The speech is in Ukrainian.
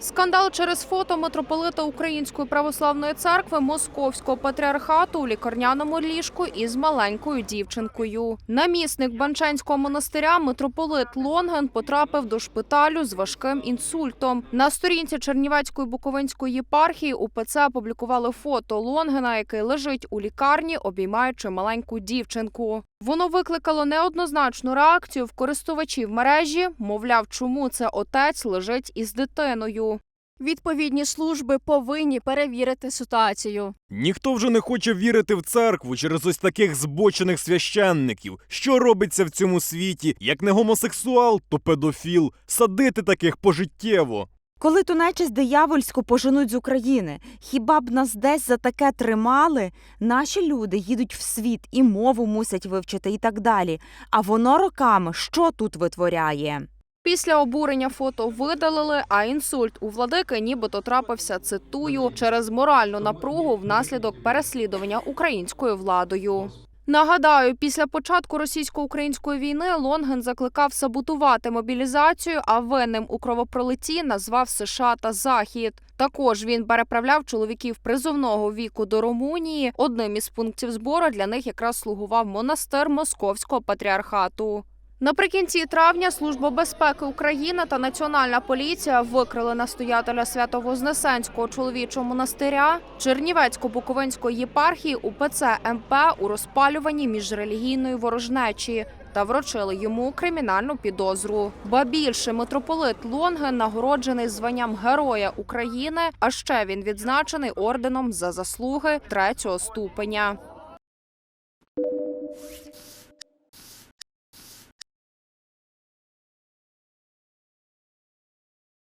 Скандал через фото митрополита Української православної церкви Московського патріархату у лікарняному ліжку із маленькою дівчинкою. Намісник Банчанського монастиря митрополит Лонген потрапив до шпиталю з важким інсультом. На сторінці Чернівецької Буковинської єпархії УПЦ опублікували фото Лонгена, який лежить у лікарні, обіймаючи маленьку дівчинку. Воно викликало неоднозначну реакцію в користувачів мережі. Мовляв, чому це отець лежить із дитиною. Відповідні служби повинні перевірити ситуацію. Ніхто вже не хоче вірити в церкву через ось таких збочених священників. Що робиться в цьому світі? Як не гомосексуал, то педофіл. Садити таких пожиттєво. Коли ту нечисть диявольську поженуть з України, хіба б нас десь за таке тримали? Наші люди їдуть в світ і мову мусять вивчити і так далі. А воно роками що тут витворяє? Після обурення фото видалили, а інсульт у владики нібито трапився, цитую, через моральну напругу внаслідок переслідування українською владою. Нагадаю, після початку російсько-української війни Лонген закликав саботувати мобілізацію, а винним у кровопролитті назвав США та Захід. Також він переправляв чоловіків призовного віку до Румунії. Одним із пунктів збору для них якраз слугував монастир Московського патріархату. Наприкінці травня Служба безпеки України та Національна поліція викрили настоятеля Свято-Вознесенського чоловічого монастиря Чернівецько-Буковинської єпархії УПЦ МП у розпалюванні міжрелігійної ворожнечі та вручили йому кримінальну підозру. Ба більше митрополит Лонген нагороджений званням Героя України, а ще він відзначений орденом за заслуги третього ступеня.